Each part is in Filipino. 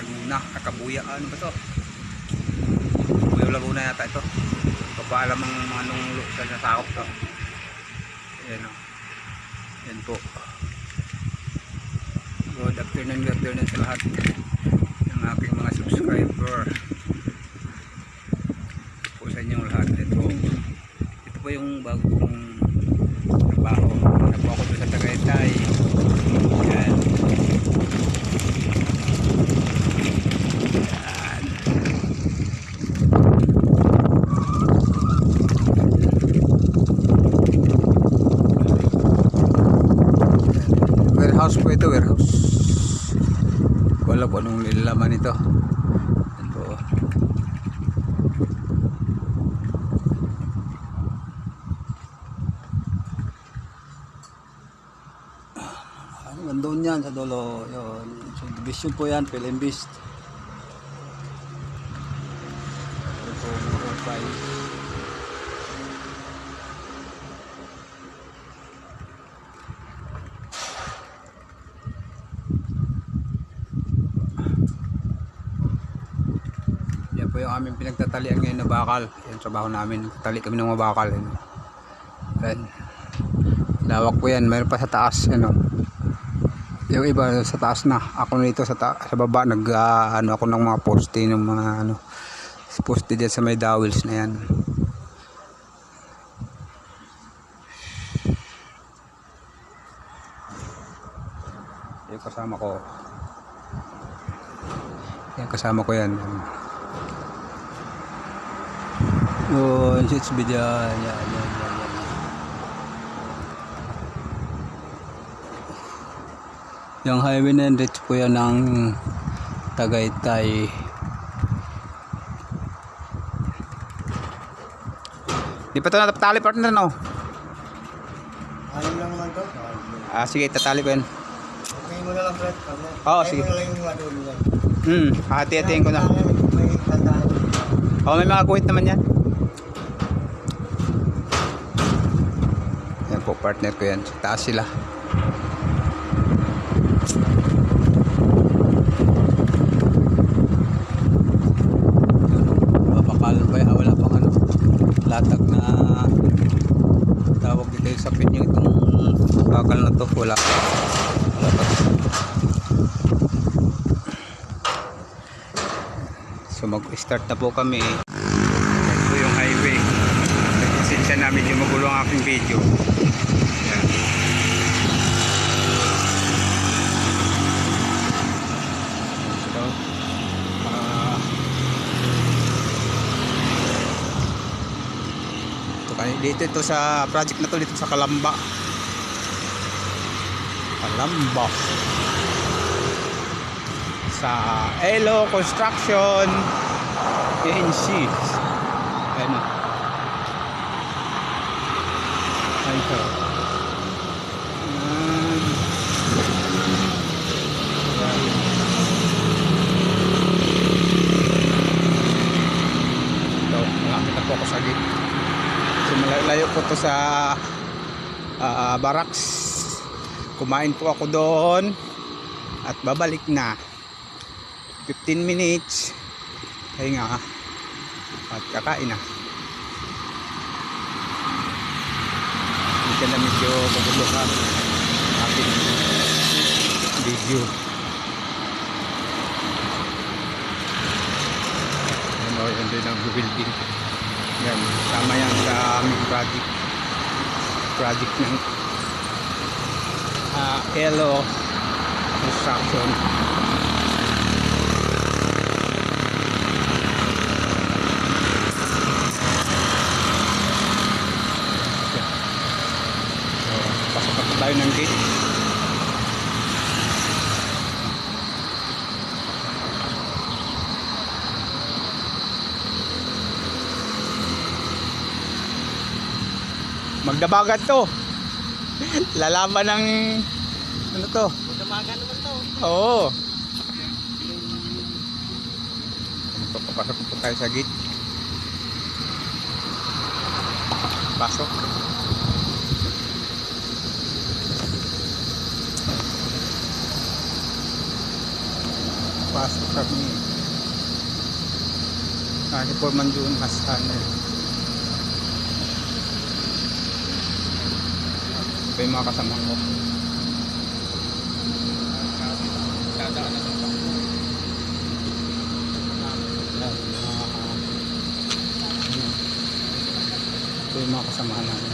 Laguna, Kakabuya, ano ba to? Kabuya Laguna yata ito. Ko pa alam ang anong sa nasakop to. Ayan o. Yan po. Good afternoon, good afternoon sa lahat ng aking mga subscriber. Po sa inyong lahat. Ito, ito po yung bago kong trabaho. Ano po ako doon sa Tagaytay. Yan. Yan. Warehouse po ito, warehouse. Wala po anong nilalaman ito. Yan po. Hanggang doon yan sa dulo. Yun. So, division po yan. Ito po, Murupay. Yan po yung aming pinagtatalian ngayon na bakal. Yan trabaho namin. Tali kami ng mga bakal. Yan. Yan. Lawak po yan. Mayroon pa sa taas. Ano. Yung iba sa taas na. Ako nito sa, ta- sa baba. Nag, ah, ano ako ng mga poste. Ng mga ano. Poste dyan sa may dowels na yan. Yung kasama ko. Yan kasama ko yan. yan. Oh, shits video. Yan, yan, yan, yan. Yung highway na yan, po yan ng Tagaytay. Di pa ito natatali partner no? Alam lang naman to. Ah, sige, tatali ko yan. Okay mo na lang, Fred. Oo, sige. mo na lang yung ano. Hmm, hati-hatiin ko na. Tandaan. Oh, may mga kuhit naman yan. Po, partner ko yan. Taas sila. Mapakal pa yan. Wala pang ano. Latag na tawag dito sa pinyong itong bakal na to. Wala. Wala pa. So mag-start na po kami. Po yung highway. Nagkisensya namin yung magulo ang aking video. Yan. So, ah, ito kayo, dito ito sa project na to dito sa Kalamba. Kalamba. Sa Elo Construction ANC ano ito nakakita po ako sa gate so malayo po to sa ah, barracks. Kumain po ako doon at babalik na. 15 minutes. Hinga at kakain na. Hindi na medyo magulo ha ating video. Ano yun din ang building yan tama yan sa aming project. Project ng uh, Elo Construction. So, pasok tayo ng gate. Magdabagat to. Lalaban ng ano to? Magdamagan naman to. Oo. Ano to, papasok po tayo sa gate. Pasok. Pasok kami. Kasi po man doon hasan eh. Ito yung mga kasama ko. Dadaan na ito. Ito yung mga kasamahan namin.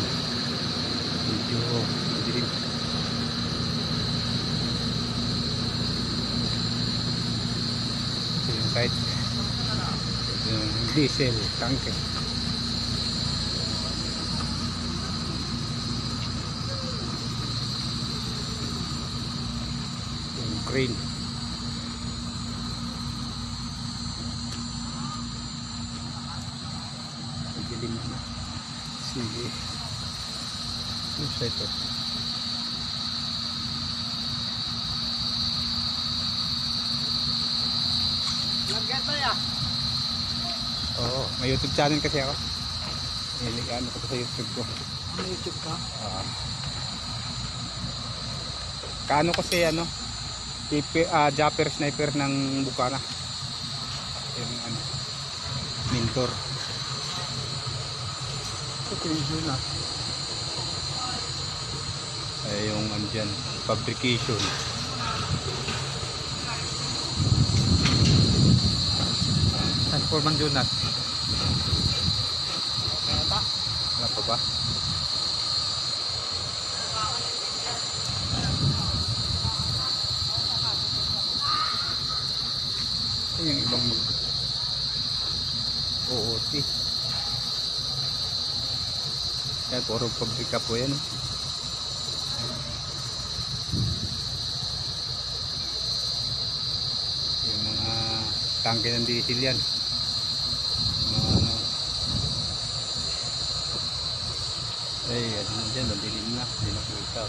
Medyo dilim. Ito yung site. Ito yung diesel tank Yung crane. Dilim na. Sige. Ano siya ito? Lagyan to ya. Oo, may YouTube channel kasi ako. Ano ko sa YouTube ko. Ano YouTube ka? Ah. Kaano kasi ano? Tipi, ah, Japper sniper ng Bukana. Yung ano, mentor. Okay, yun na. Yung ano dyan, fabrication. Saan po man Jonas? Wala pa ba? Ay, yung ibang mag... OOT. Yan, puro pabrika po yan. Yung mga tangke ng diesel yan. Mga ano. Ay, ano dyan, madilim na. Hindi na kita.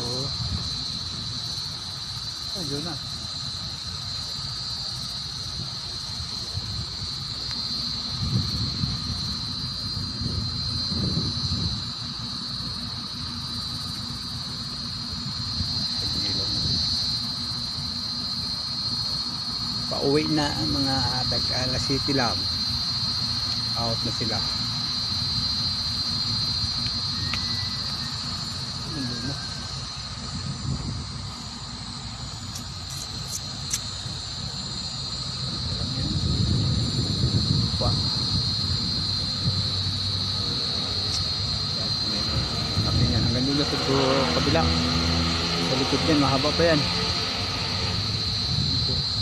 Oo. Ayun na. Pauwi na ang mga tag alas city lang. Out na sila. Na? Hanggang dulo sa dulo kabila. Sa likod yan, mahaba pa yan. Ito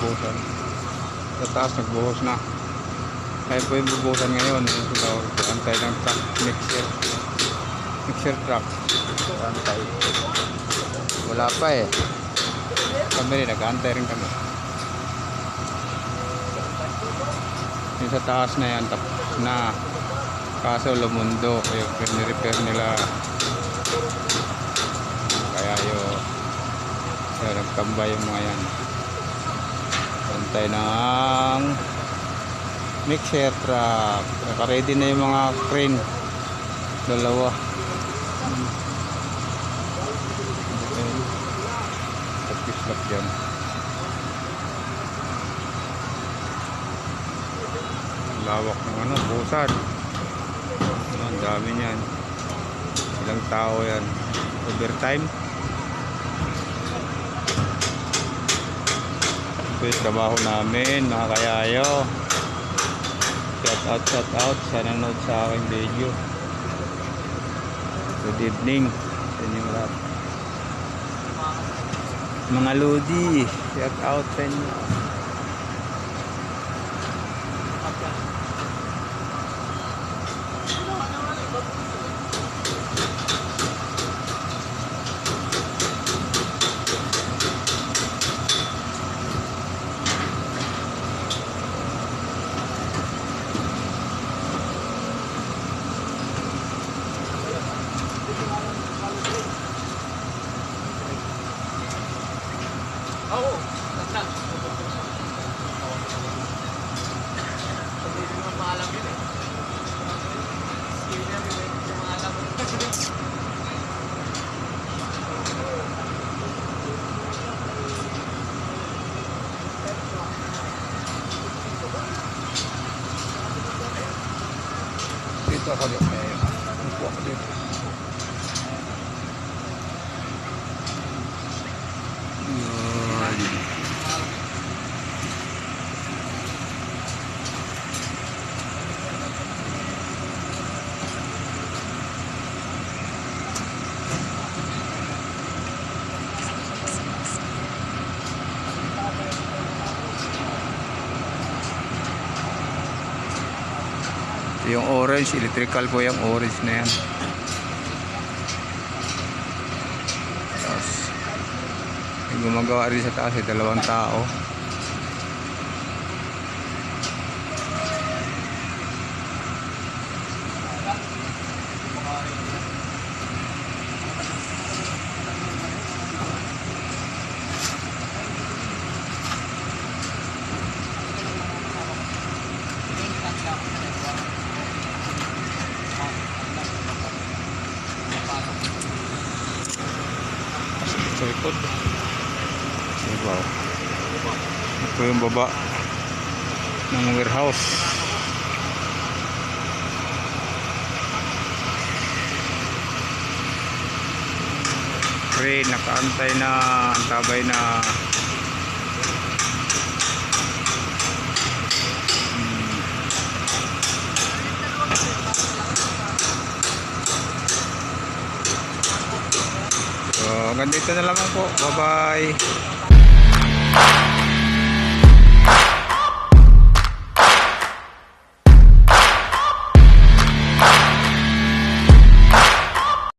binagbubusan. Sa taas nagbuhos na. Kaya po yung bubusan ngayon. Yung ko, antay ng truck mixer. Mixer truck. Antay. Wala pa eh. Kami rin, nag-antay rin kami. Yung sa taas na yan, tapos na. Kaso lumundo. Kaya repair nila. Kaya yung kaya nagtambay yung mga yan. Pantay ng mixer truck. Naka-ready na yung mga crane. Dalawa. Tapos lang dyan. Lawak ng ano, busan. Ang dami niyan. Ilang tao yan. Overtime. Ito yung trabaho namin, mga kayayo. Shout out, shout out sa nanood sa aking video. Good evening sa inyong lahat. Mga Lodi, shout out sa inyo. Dito ako dito. Eh, upo ako dito. Yun. Yung orange, electrical po yung orange na yan. Tapos, gumagawa rin sa taas, eh, dalawang tao. Sa likod. Diba? Ito yung baba ng warehouse. Pre, nakaantay na, antabay na dito na lamang po. Bye-bye.